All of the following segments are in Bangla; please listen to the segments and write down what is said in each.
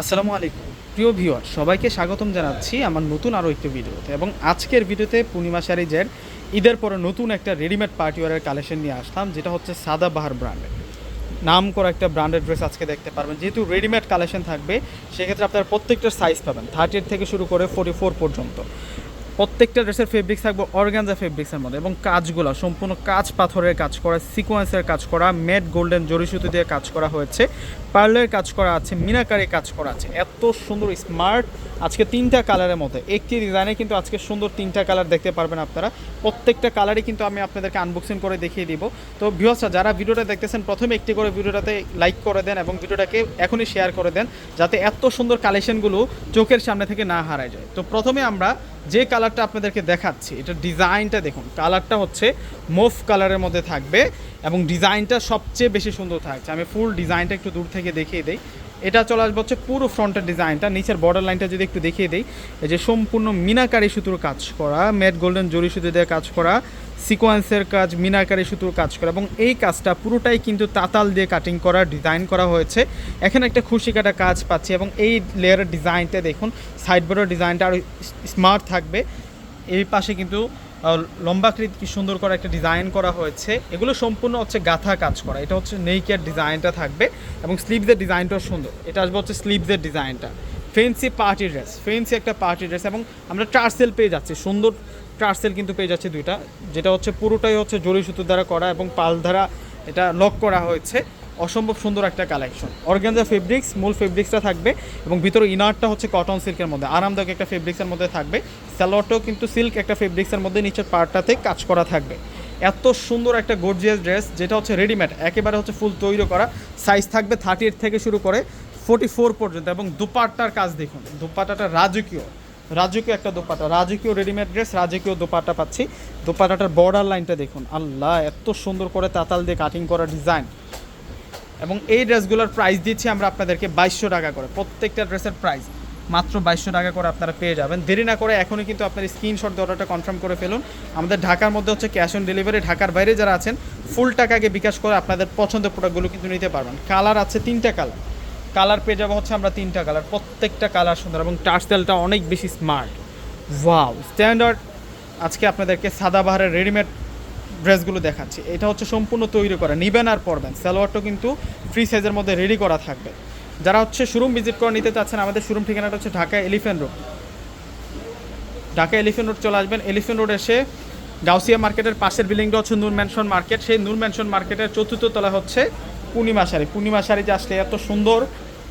আসসালামু আলাইকুম। প্রিয় ভিওয়ার সবাইকে স্বাগতম জানাচ্ছি আমার নতুন আরও একটি ভিডিওতে এবং আজকের ভিডিওতে পূর্ণিমা শাড়িজের ঈদের পরে নতুন একটা রেডিমেড পার্টিওয়ারের কালেকশন নিয়ে আসলাম, যেটা হচ্ছে সাদা বাহার ব্র্যান্ডের নাম করা একটা ব্র্যান্ডেড ড্রেস আজকে দেখতে পারবেন। যেহেতু রেডিমেড কালেকশন থাকবে, সেক্ষেত্রে আপনার প্রত্যেকটার সাইজ পাবেন থার্টি থেকে শুরু করে ফোর্টি ফোর পর্যন্ত। প্রত্যেকটা ড্রেসের ফেব্রিক্স থাকবে অর্গানজা ফেব্রিক্সের মধ্যে এবং কাজগুলো, সম্পূর্ণ কাজ পাথরের কাজ করা সিকোয়েন্সের কাজ করা মেড গোল্ডেন জরিসুতি দিয়ে কাজ করা হয়েছে পার্লের কাজ করা আছে, মিনাকারি কাজ করা আছে। এত সুন্দর স্মার্ট আজকে তিনটা কালারের মধ্যে। একটি ডিজাইনে কিন্তু আজকে সুন্দর তিনটা কালার দেখতে পারবেন আপনারা। প্রত্যেকটা কালারই কিন্তু আমি আপনাদেরকে আনবক্সিং করে দেখিয়ে দিব। তো ভিউয়ার্সরা যারা ভিডিওটা দেখতেছেন, প্রথমে একটি করে ভিডিওটাতে লাইক করে দেন এবং ভিডিওটাকে এখনই শেয়ার করে দেন, যাতে এত সুন্দর কালেকশনগুলো চোখের সামনে থেকে না হারায় যায়। তো প্রথমে আমরা যে কালারটা আপনাদেরকে দেখাচ্ছি, এটা ডিজাইনটা দেখুন, কালারটা হচ্ছে মোফ কালারের মধ্যে থাকবে এবং ডিজাইনটা সবচেয়ে বেশি সুন্দর থাকছে। আমি ফুল ডিজাইনটা একটু দূর থেকে দেখিয়ে দিই। এটা চলে আসবে হচ্ছে পুরো ফ্রন্টের ডিজাইনটা, নিচের বর্ডার লাইনটা যদি একটু দেখিয়ে দিই, এই যে সম্পূর্ণ মিনাকারি সুতোর কাজ করা ম্যাট গোল্ডেন জরি সুতো দিয়ে কাজ করা সিকোয়েন্সের কাজ, মিনাকারি সুতোর কাজ করা এবং এই কাজটা পুরোটাই কিন্তু তাতাল দিয়ে কাটিং করা ডিজাইন করা হয়েছে। এখানে একটা খুশি কাটা কাজ পাচ্ছি এবং এই লেয়ারের ডিজাইনটা দেখুন সাইড বোর্ডের ডিজাইনটা আরও স্মার্ট থাকবে। এই পাশে কিন্তু লম্বাকৃত কি সুন্দর করে একটা ডিজাইন করা হয়েছে। এগুলো সম্পূর্ণ হচ্ছে গাথা কাজ করা। এটা হচ্ছে নেইকের ডিজাইনটা থাকবে এবং স্লিভসের ডিজাইনটাও সুন্দর। এটা আসবে হচ্ছে স্লিভসের ডিজাইনটা ফেন্সি পার্টি ড্রেস ফেন্সি একটা পার্টি ড্রেস এবং আমরা টার্সেল পেয়ে যাচ্ছি। সুন্দর টার্সেল কিন্তু পেয়ে যাচ্ছে দুইটা। যেটা হচ্ছে পুরোটাই হচ্ছে জরি সুতো দ্বারা করা এবং পাল দ্বারা এটা লক করা হয়েছে। অসম্ভব সুন্দর একটা কালেকশন অর্গানজা ফেব্রিক্স মূল ফেব্রিক্সটা থাকবে এবং ভিতরে ইনারটা হচ্ছে কটন সিল্কের মধ্যে। আরামদায়ক একটা ফেব্রিক্সের মধ্যে থাকবে। স্যালোয়ারটাও কিন্তু সিল্ক একটা ফেব্রিক্সের মধ্যে নিচের পার্টটাতে কাজ করা থাকবে। এত সুন্দর একটা গর্জিয়াস ড্রেস যেটা হচ্ছে রেডিমেড একেবারে হচ্ছে ফুল তৈরি করা। সাইজ থাকবে থার্টি এইট থেকে শুরু করে ফোর্টি ফোর পর্যন্ত এবং দুপাট্টার কাজ দেখুন। দুপাট্টাটা রাজকীয়। রাজকীয় একটা দোপাটা, রাজকীয় রেডিমেড ড্রেস রাজকীয় দোপাটা পাচ্ছি। দোপাটাটার বর্ডার লাইনটা দেখুন। আল্লাহ, এত সুন্দর করে তাতাল দিয়ে কাটিং করা ডিজাইন এবং এই ড্রেসগুলোর প্রাইস দিচ্ছি আমরা আপনাদেরকে বাইশশো টাকা করে। প্রত্যেকটা ড্রেসের প্রাইস মাত্র বাইশশো টাকা করে আপনারা পেয়ে যাবেন। দেরি না করে এখনই কিন্তু আপনার স্ক্রিনশট দিয়ে অর্ডারটা কনফার্ম করে ফেলুন। আমাদের ঢাকার মধ্যে হচ্ছে ক্যাশ অন ডেলিভারি ঢাকার বাইরে যারা আছেন ফুল টাকাকে বিকাশ করে আপনাদের পছন্দের প্রোডাক্টগুলো কিন্তু নিতে পারবেন। কালার আছে তিনটা কালার কালার পেয়ে যাব হচ্ছে আমরা তিনটা কালার। প্রত্যেকটা কালার সুন্দর এবং টার্সেলটা অনেক বেশি স্মার্ট। ওয়াও স্ট্যান্ডার্ড আজকে আপনাদেরকে সাদাবাহারের রেডিমেড ড্রেসগুলো দেখাচ্ছি। এটা হচ্ছে সম্পূর্ণ তৈরি করা, নিবেন আর পরবেন। সালোয়ারটা কিন্তু ফ্রি সাইজের মধ্যে রেডি করা থাকবে। যারা হচ্ছে শোরুম ভিজিট করে নিতে চাচ্ছেন, আমাদের শোরুম ঠিকানাটা হচ্ছে Dhaka elephant road Dhaka elephant road চলে আসবেন। এলিফ্যান্ট রোড এসে গাউসিয়া মার্কেটের পাশের বিল্ডিংটা হচ্ছে নূর ম্যানশন মার্কেট সেই নূর ম্যানশন মার্কেটের চতুর্থ তলা হচ্ছে পূর্ণিমা শাড়ি। পূর্ণিমা শাড়িতে আসলে এত সুন্দর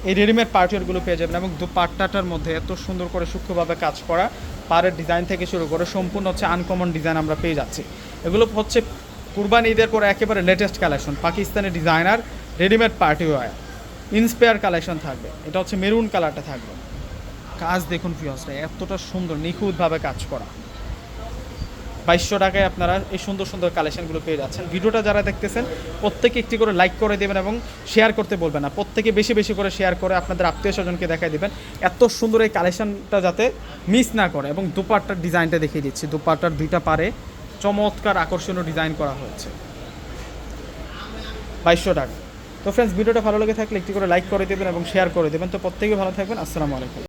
এই রেডিমেড পার্টিয়ারগুলো পেয়ে যাবেন এবং দু দুপাট্টাটার মধ্যে এত সুন্দর করে সূক্ষ্মভাবে কাজ করা পাড়ের ডিজাইন থেকে শুরু করে সম্পূর্ণ হচ্ছে আনকমন ডিজাইন আমরা পেয়ে যাচ্ছি। এগুলো হচ্ছে কুরবানি ঈদের পরে একেবারে latest collection Pakistani designer readymade party wear inspire collection থাকবে। এটা হচ্ছে মেরুন কালারটা থাকবে। কাজ দেখুন ফিয়সটা এতটা সুন্দর, নিখুঁতভাবে কাজ করা। বাইশশো টাকায় আপনারা এই সুন্দর সুন্দর কালেকশনগুলো পেয়ে যাচ্ছেন। ভিডিওটা যারা দেখতেছেন প্রত্যেকে একটি করে লাইক করে দেবেন এবং শেয়ার করতে বলবেন না। প্রত্যেকে বেশি বেশি করে শেয়ার করে আপনাদের আত্মীয় স্বজনকে দেখাই দেবেন। এত সুন্দর এই কালেকশনটা যাতে মিস না করে এবং দুপাট্টার ডিজাইনটা দেখিয়ে দিচ্ছি। দুপাট্টার দুইটা পারে চমৎকার আকর্ষণীয় ডিজাইন করা হয়েছে। বাইশশো টাকা। তো ফ্রেন্ডস ভিডিওটা ভালো লেগে থাকলে একটি করে লাইক করে দেবেন এবং শেয়ার করে দেবেন। তো প্রত্যেকে ভালো থাকবেন। আসসালামু আলাইকুম।